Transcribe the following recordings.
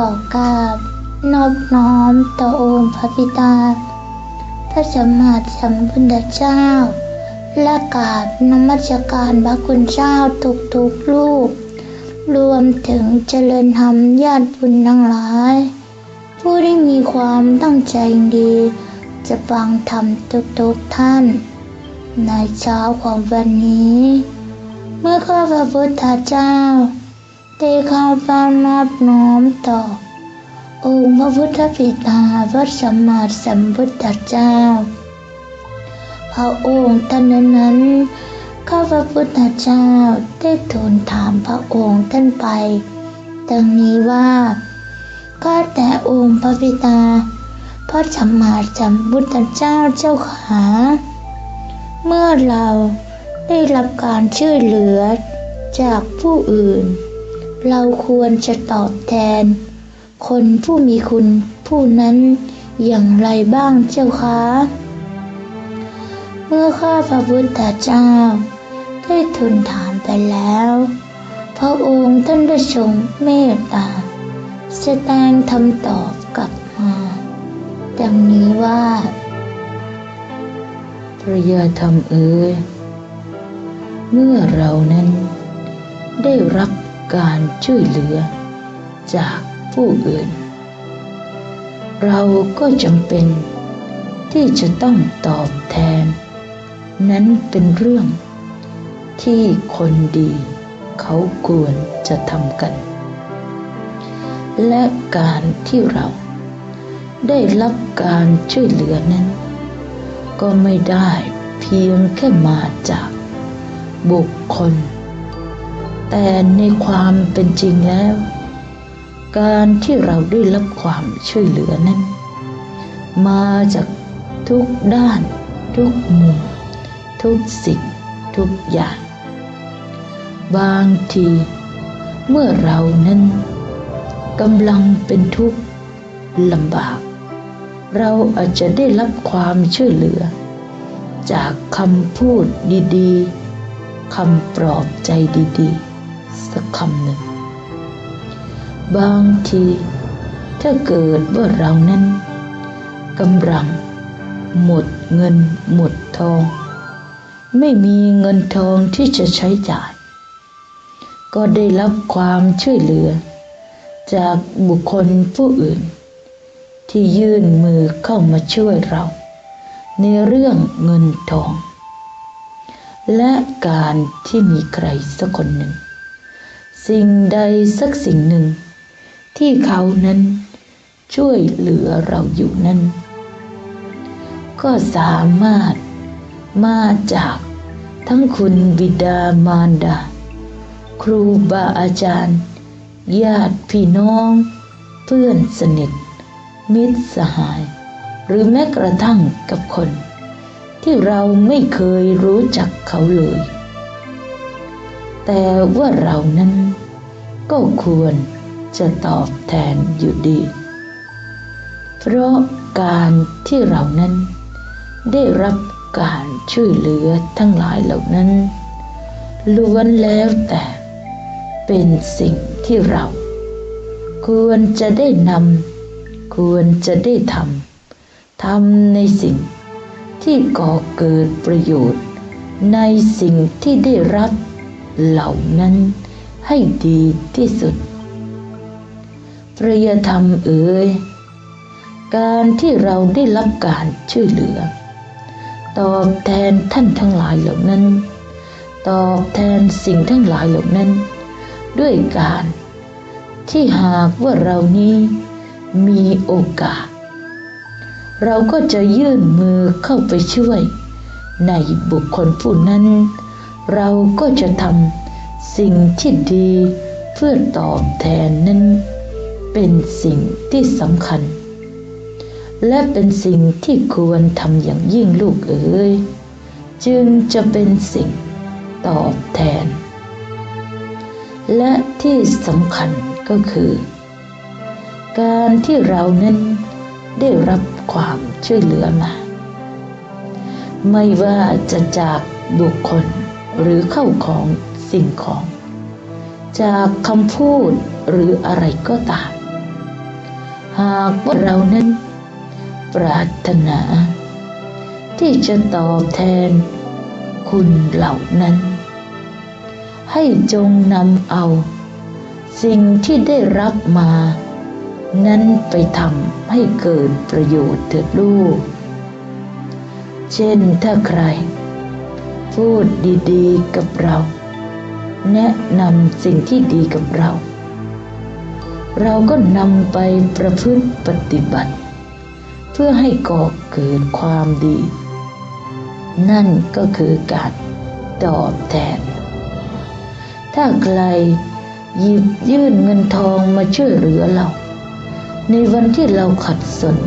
ขอกราบนอบน้อมต่อองค์พระบิดา พระสัมมาสัมพุทธเจ้า และกราบนมัสการพระคุณเจ้าทุกๆลูก รวมถึงเจริญธรรมญาติบุญทั้งหลาย ผู้ที่มีความตั้งใจดี จะฟังธรรมทุกๆท่าน ในเช้าของวันนี้ เมื่อข้าพระพุทธเจ้า ได้เข้าเฝ้านอบน้อมต่อ องค์พระพุทธบิดาพระสัมมาสัมพุทธเจ้า พระองค์ท่านนั้นข้าพระพุทธเจ้าได้ทูลถามพระองค์ท่านไปดังนี้ว่าข้าแต่องค์พระบิดาพระสัมมาสัมพุทธเจ้าเจ้าขาเมื่อเราได้รับการช่วยเหลือจากผู้อื่น เราควรจะตอบแทน คนผู้มีคุณผู้นั้นอย่างไรบ้างเจ้าคะเมื่อข้าพระพุทธเจ้า ได้ทูลถามไปแล้ว พระองค์ท่านได้ทรงเมตตาแสดงคำตอบกลับมาดังนี้ว่าพระยาธรรมเอ๋ยเมื่อเรานั้นได้รับ การช่วยเหลือจากผู้อื่น เราก็จำเป็นที่จะต้องตอบแทน นั้นเป็นเรื่องที่คนดีเขาควรจะทำกัน และการที่เราได้รับการช่วยเหลือนั้น ก็ไม่ได้เพียงแค่มาจากบุคคล แต่ในความเป็นจริงแล้ว การที่เราได้รับความช่วยเหลือนั้น มาจากทุกด้าน ทุกมุม ทุกสิ่งทุกอย่าง บางทีเมื่อเรานั้นกำลังเป็นทุกข์ลำบาก เราอาจจะได้รับความช่วยเหลือ จากคำพูดดีๆคำปลอบใจดีๆ สักคำหนึ่ง บางทีถ้าเกิดว่าเรานั้นกำลังหมดเงินหมดทอง ไม่มีเงินทองที่จะใช้จ่าย ก็ได้รับความช่วยเหลือ จากบุคคลผู้อื่น ที่ยื่นมือเข้ามาช่วยเรา ในเรื่องเงินทอง และการที่มีใครสักคนหนึ่ง สิ่งใดสักสิ่งหนึ่ง ที่เขานั้นช่วยเหลือเราอยู่นั้น ก็สามารถมาจากทั้งคุณบิดามารดา ครูบาอาจารย์ ญาติพี่น้อง เพื่อนสนิท มิตรสหาย หรือแม้กระทั่งกับคน ที่เราไม่เคยรู้จักเขาเลย แต่ว่าเรานั้น ก็ควรจะตอบแทนอยู่ดี เพราะการที่เรานั้น ได้รับการช่วยเหลือทั้งหลายเหล่านั้นล้วนแล้วแต่เป็นสิ่งที่เรา ควรจะได้นำควรจะได้ทำทำในสิ่งที่ก่อเกิดประโยชน์ ในสิ่งที่ได้รับเหล่านั้น ให้ดีที่สุดพระยธรรมเอ๋ยการที่เราได้รับการช่วยเหลือ ตอบแทนท่านทั้งหลายเหล่านั้น ตอบแทนสิ่งทั้งหลายเหล่านั้น ด้วยการที่หากว่าเรานี้มีโอกาส เราก็จะยื่นมือเข้าไปช่วย ในบุคคลผู้นั้น เราก็จะทำ สิ่งที่ดีเพื่อตอบแทนนั้น เป็นสิ่งที่สำคัญ และเป็นสิ่งที่ควรทำอย่างยิ่งลูกเอ๋ยจึงจะเป็นสิ่งตอบแทน และที่สำคัญก็คือ การที่เรานั้นได้รับความช่วยเหลือมา ไม่ว่าจะจากบุคคลหรือเข้าของ สิ่งของ จากคำพูดหรืออะไรก็ตาม หากว่าเรานั้นปรารถนา ที่จะตอบแทนคุณเหล่านั้น ให้จงนำเอา สิ่งที่ได้รับมา นั้นไปทำให้เกิดประโยชน์เถิดลูก เช่นถ้าใคร พูดดีๆกับเรา แนะนำสิ่งที่ดีกับเรา เราก็นำไปประพฤติปฏิบัติ เพื่อให้ก่อเกิดความดี นั่นก็คือการตอบแทน ถ้าใครหยิบยื่นเงินทองมาช่วยเหลือเรา ในวันที่เราขัดสน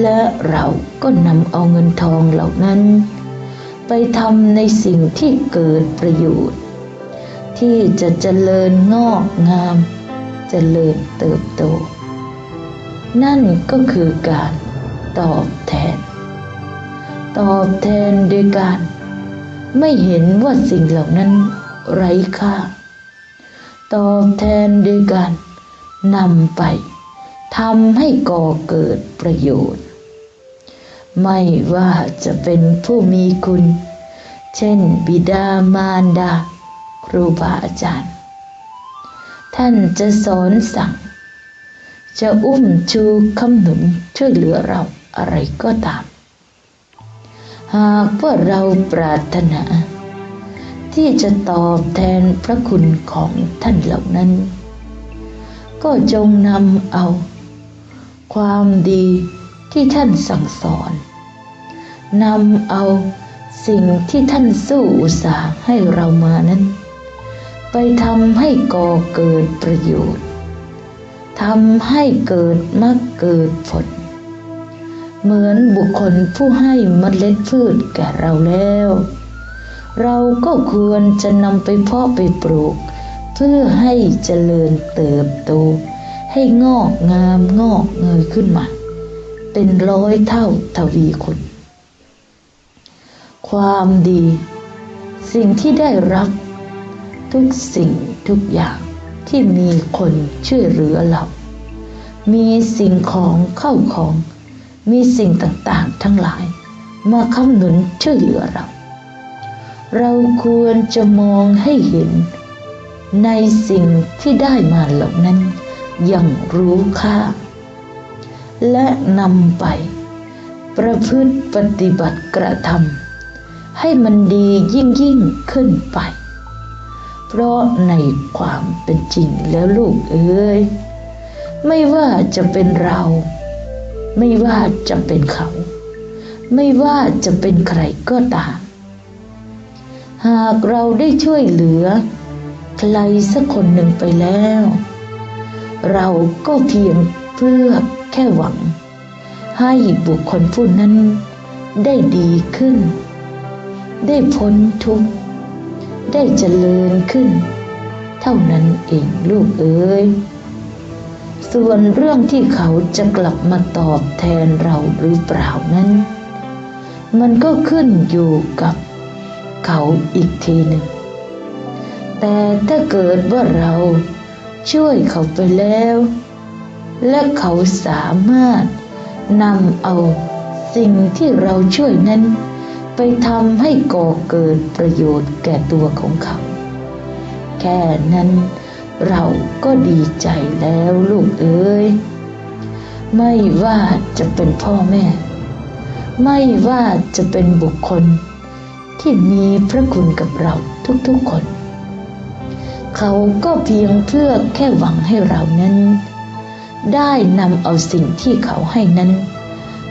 และเราก็นำเอาเงินทองเหล่านั้นไปทำในสิ่งที่เกิดประโยชน์ ที่จะเจริญงอกงาม เจริญเติบโต นั่นก็คือการตอบแทน ตอบแทนโดยการไม่เห็นว่าสิ่งเหล่านั้นไร้ค่า ตอบแทนโดยการนำไปทำให้ก่อเกิดประโยชน์ ไม่ว่าจะเป็นผู้มีคุณ เช่น บิดามารดา ครูบาอาจารย์ ท่านจะสอนสั่ง จะอุ้มชูคำหนุนช่วยเหลือเราอะไรก็ตาม หากว่าเราปรารถนา ที่จะตอบแทนพระคุณของท่านเหล่านั้น ก็จงนำเอา ความดีที่ท่านสั่งสอนนำเอาสิ่งที่ท่านสู้อุตสาห์ให้เรามานั้น ไปทำให้ก่อเกิดประโยชน์ทำให้เกิดมรรคเกิดผล เหมือนบุคคลผู้ให้เมล็ดพืชแก่เราแล้ว เราก็ควรจะนำไปเพาะไปปลูก เพื่อให้เจริญเติบโต ให้งอกงามงอกเงยขึ้นมา เป็นร้อยเท่าทวีคุณ ความดี สิ่งที่ได้รับ ทุกสิ่งทุกอย่างที่มีคนช่วยเหลือเรา มีสิ่งของเข้าของ มีสิ่งต่างๆทั้งหลาย มาคำหนุนช่วยเหลือเรา เราควรจะมองให้เห็น ในสิ่งที่ได้มาเหล่านั้นอย่างรู้ค่า และนำไป ประพฤติปฏิบัติกระทำให้มันดียิ่งยิ่งขึ้นไป เพราะในความเป็นจริงแล้วลูกเอ้ยไม่ว่าจะเป็นเรา ไม่ว่าจะเป็นเขา ไม่ว่าจะเป็นใครก็ตาม หากเราได้ช่วยเหลือ ใครสักคนหนึ่งไปแล้ว เราก็เพียงเพื่อแค่หวัง ให้บุคคลผู้นั้นได้ดีขึ้น ได้พ้นทุกข์ ได้เจริญขึ้น เท่านั้นเองลูกเอ้ยส่วนเรื่องที่เขาจะกลับมาตอบแทนเราหรือเปล่านั้น มันก็ขึ้นอยู่กับเขาอีกทีหนึ่ง แต่ถ้าเกิดว่าเราช่วยเขาไปแล้ว และเขาสามารถนำเอาสิ่งที่เราช่วยนั้น ไปทำให้ก่อเกิดประโยชน์แก่ตัวของเขา แค่นั้นเราก็ดีใจแล้วลูกเอ้ย ไม่ว่าจะเป็นพ่อแม่ ไม่ว่าจะเป็นบุคคล ที่มีพระคุณกับเราทุกๆคน เขาก็เพียงเพื่อแค่หวังให้เรานั้น ได้นำเอาสิ่งที่เขาให้นั้น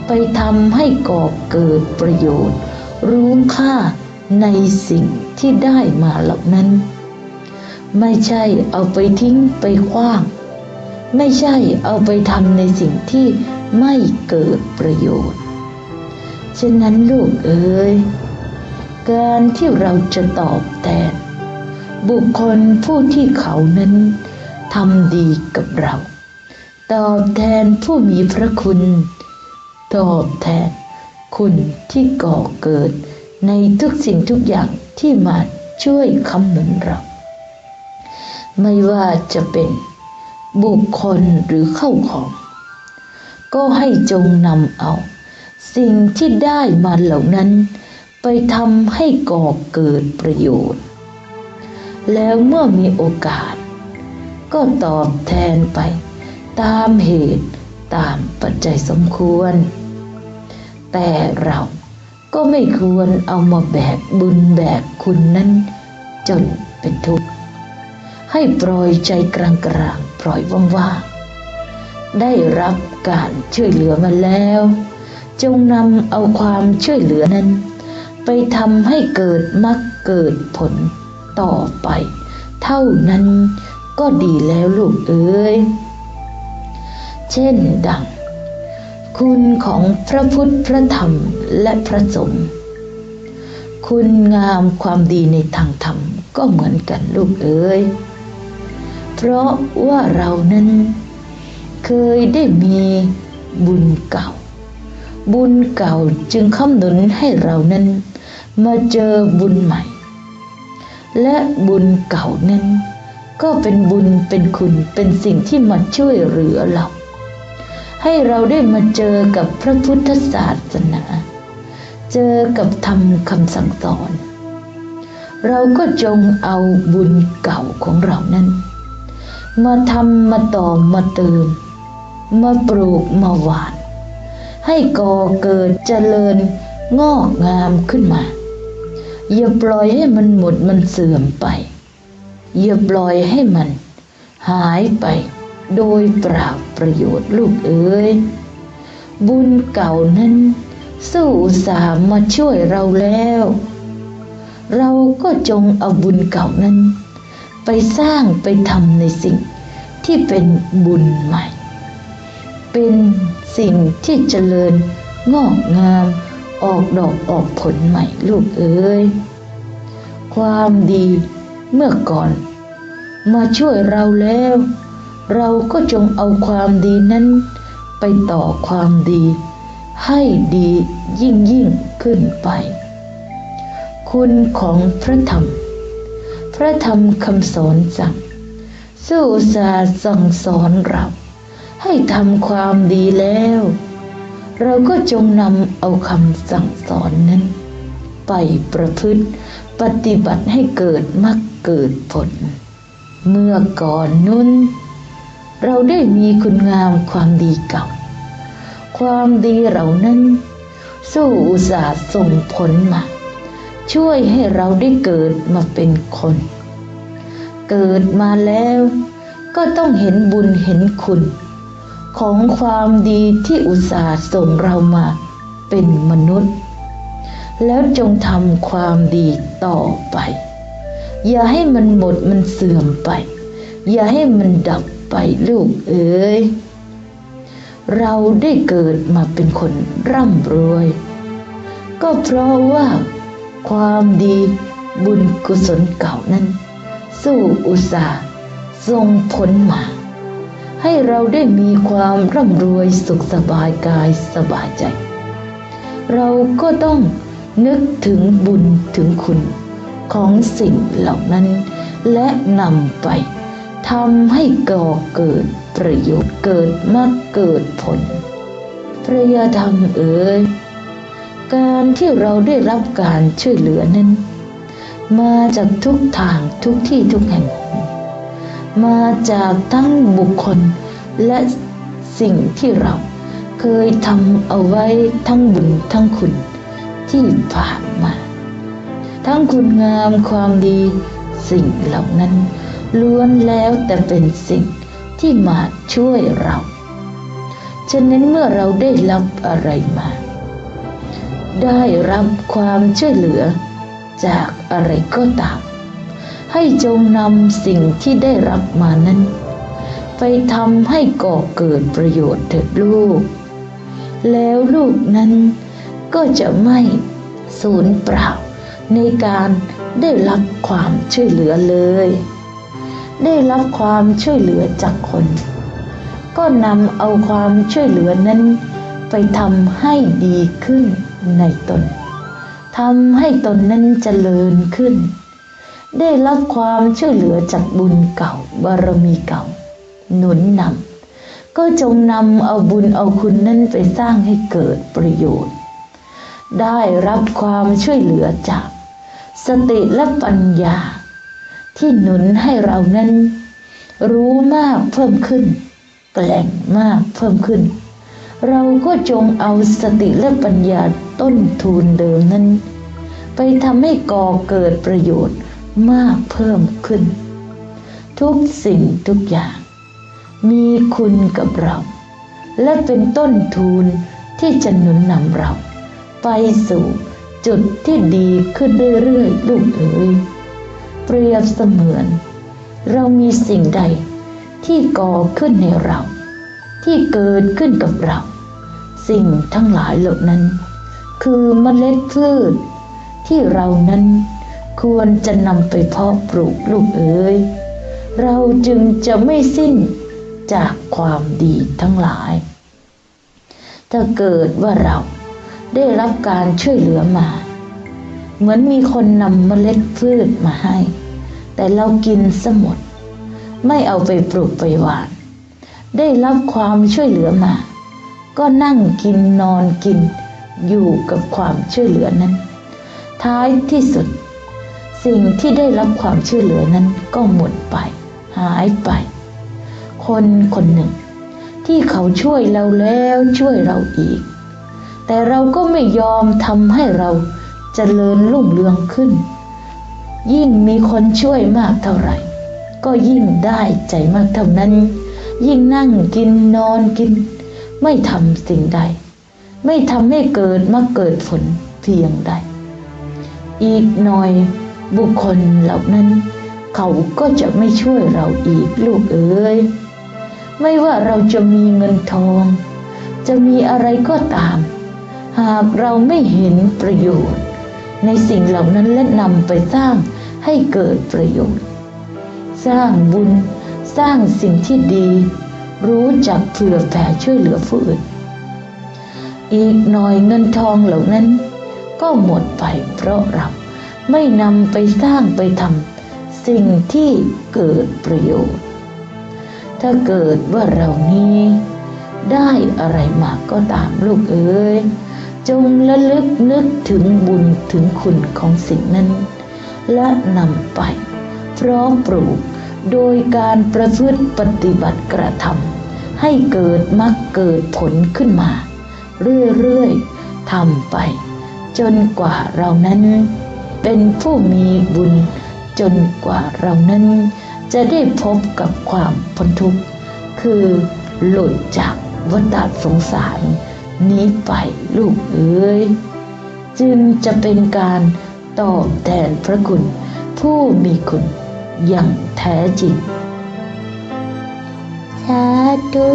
ไปทำให้ก่อเกิดประโยชน์ รู้ค่าในสิ่งที่ได้มาเหล่านั้น ไม่ใช่เอาไปทิ้งไปคว้าง ไม่ใช่เอาไปทำในสิ่งที่ไม่เกิดประโยชน์ ฉะนั้นลูกเอ๋ยการที่เราจะตอบแทนบุคคลผู้ที่เขานั้นทำดีกับเรา ตอบแทนผู้มีพระคุณ ตอบแทน คุณที่ก่อเกิดในทุกสิ่งทุกอย่างที่มาช่วยคำหนุนเรา ไม่ว่าจะเป็นบุคคลหรือเข้าของ ก็ให้จงนำเอา สิ่งที่ได้มาเหล่านั้น ไปทำให้ก่อเกิดประโยชน์ แล้วเมื่อมีโอกาส ก็ตอบแทนไปตามเหตุตามปัจจัยสมควร แต่เราก็ไม่ควรเอามาแบกบุญแบกคุณนั้น จนเป็นทุกข์ ให้ปล่อยใจกลางกลางๆปล่อยว่างๆได้รับการช่วยเหลือมาแล้ว จงนำเอาความช่วยเหลือนั้น ไปทำให้เกิดมรรคเกิดผลต่อไป เท่านั้นก็ดีแล้วลูกเอ้ย เช่นดัง คุณของพระพุทธพระธรรมและพระสงฆ์คุณงามความดีในทางธรรมก็เหมือนกันลูกเอ้ยเพราะว่าเรานั้น เคยได้มีบุญเก่า บุญเก่าจึงคำหนุนให้เรานั้น มาเจอบุญใหม่ และบุญเก่านั้น ก็เป็นบุญเป็นคุณเป็นสิ่งที่มาช่วยเหลือเรา ให้เราได้มาเจอกับพระพุทธศาสนา เจอกับธรรมคำสั่งสอน เราก็จงเอาบุญเก่าของเรานั้น มาทำมาต่อมาเติม มาปลูกมาหวาน ให้ก่อเกิดเจริญงอกงามขึ้นมา อย่าปล่อยให้มันหมดมันเสื่อมไป อย่าปล่อยให้มันหายไปโดยเปล่า ประโยชน์ลูกเอ้ยบุญเก่านั้นสู้สาห์มาช่วยเราแล้ว เราก็จงเอาบุญเก่านั้น ไปสร้างไปทำในสิ่งที่เป็นบุญใหม่ เป็นสิ่งที่เจริญงอกงามออกดอกออกผลใหม่ลูกเอ้ยความดีเมื่อก่อน มาช่วยเราแล้ว เราก็จงเอาความดีนั้น ไปต่อความดี ให้ดียิ่งยิ่งขึ้นไป คุณของพระธรรม พระธรรมคำสอนสั่งสู้สาสั่งสอนเรา ให้ทำความดีแล้ว เราก็จงนำเอาคำสั่งสอนนั้น ไปประพฤติปฏิบัติให้เกิดมรรคเกิดผล เมื่อก่อนนุ้น เราได้มีคุณงามความดีเก่า ความดีเหล่านั้น สู้อุตสาห์ส่งผลมา ช่วยให้เราได้เกิดมาเป็นคน เกิดมาแล้วก็ต้องเห็นบุญเห็นคุณ ของความดีที่อุตส่าห์ส่งเรามาเป็นมนุษย์ แล้วจงทำความดีต่อไป อย่าให้มันหมดมันเสื่อมไป อย่าให้มันดับ ไปลูกเอ๋ยเราได้เกิดมาเป็นคนร่ำรวย ก็เพราะว่า ความดีบุญกุศลเก่านั้น สู้อุตสาห์ส่งผลมา ให้เราได้มีความร่ำรวยสุขสบายกายสบายใจ เราก็ต้องนึกถึงบุญถึงคุณของสิ่งเหล่านั้น และนำไป ทำให้ก่อเกิดประโยชน์เกิดมรรคเกิดผลพระยาธรรมเอ๋ยการที่เราได้รับการช่วยเหลือนั้น มาจากทุกทางทุกที่ทุกแห่ง มาจากทั้งบุคคลและสิ่งที่เราเคยทำเอาไว้ทั้งบุญทั้งคุณที่ผ่านมา ทั้งคุณงามความดีสิ่งเหล่านั้น ล้วนแล้วแต่เป็นสิ่งที่มาช่วยเรา ฉะนั้นเมื่อเราได้รับอะไรมา ได้รับความช่วยเหลือจากอะไรก็ตาม ให้จงนำสิ่งที่ได้รับมานั้น ไปทำให้ก่อเกิดประโยชน์เถิดลูก แล้วลูกนั้นก็จะไม่สูญเปล่าในการได้รับความช่วยเหลือเลย ได้รับความช่วยเหลือจากคน ก็นำเอาความช่วยเหลือนั้น ไปทำให้ดีขึ้นในตนทำให้ตนนั้นเจริญขึ้น ได้รับความช่วยเหลือจากบุญเก่าบารมีเก่า หนุนนำก็จงนำเอาบุญเอาคุณนั้นไปสร้างให้เกิดประโยชน์ ได้รับความช่วยเหลือจาก สติและปัญญา ที่หนุนให้เรานั้น รู้มากเพิ่มขึ้น แกล่งมากเพิ่มขึ้น เราก็จงเอาสติและปัญญาต้นทุนเดิมนั้น ไปทำให้ก่อเกิดประโยชน์มากเพิ่มขึ้น ทุกสิ่งทุกอย่าง มีคุณกับเรา และเป็นต้นทุนที่จะหนุนนำเรา ไปสู่จุดที่ดีขึ้นเรื่อยๆลูกเอ๋ย เปรียบเสมือน เรามีสิ่งใดที่ก่อขึ้นในเรา ที่เกิดขึ้นกับเรา สิ่งทั้งหลายเหล่านั้น คือเมล็ดพืช ที่เรานั้นควรจะนำไปเพาะปลูกลูกเอ๋ยเราจึงจะไม่สิ้นจากความดีทั้งหลาย ถ้าเกิดว่าเราได้รับการช่วยเหลือมา เหมือนมีคนนำเมล็ดพืชมาให้ แต่เรากินสมด ไม่เอาไปปลูกไปหวาน ได้รับความช่วยเหลือมา ก็นั่งกินนอนกินอยู่กับความช่วยเหลือนั้น ท้ายที่สุด สิ่งที่ได้รับความช่วยเหลือนั้นก็หมดไป หายไป คนคนหนึ่ง ที่เขาช่วยเราแล้วช่วยเราอีก แต่เราก็ไม่ยอมทำให้เรา เจริญรุ่งเรืองขึ้น ยิ่งมีคนช่วยมากเท่าไหร่ ก็ยิ่งได้ใจมากเท่านั้น ยิ่งนั่งกินนอนกิน ไม่ทำสิ่งใด ไม่ทำให้เกิดมาเกิดผลเพียงใด อีกหน่อยบุคคลเหล่านั้น เขาก็จะไม่ช่วยเราอีกลูกเอ๋ยไม่ว่าเราจะมีเงินทอง จะมีอะไรก็ตาม หากเราไม่เห็นประโยชน์ ในสิ่งเหล่านั้นและนำไปสร้างให้เกิดประโยชน์ สร้างบุญ สร้างสิ่งที่ดี รู้จักเผื่อแผ่ช่วยเหลือผู้อื่น อีกหน่อยเงินทองเหล่านั้น ก็หมดไปเพราะเราไม่นำไปสร้างไปทำสิ่งที่เกิดประโยชน์ ถ้าเกิดว่าเรานี้ได้อะไรมาก็ตามลูกเอ๋ย จงระลึกนึกถึงบุญถึงคุณของสิ่งนั้น และนำไป พร้อมปลูกโดยการประพฤติปฏิบัติกระทำให้เกิดมรรคเกิดผลขึ้นมา เรื่อยๆทำไป จนกว่าเรานั้น เป็นผู้มีบุญ จนกว่าเรานั้น จะได้พบกับความพ้นทุกข์ คือหลุดจากวัฏสงสาร นี้ไปลูกเอ๋ยจึงจะเป็นการตอบแทนพระคุณ ผู้มีคุณอย่างแท้จริงสาธุ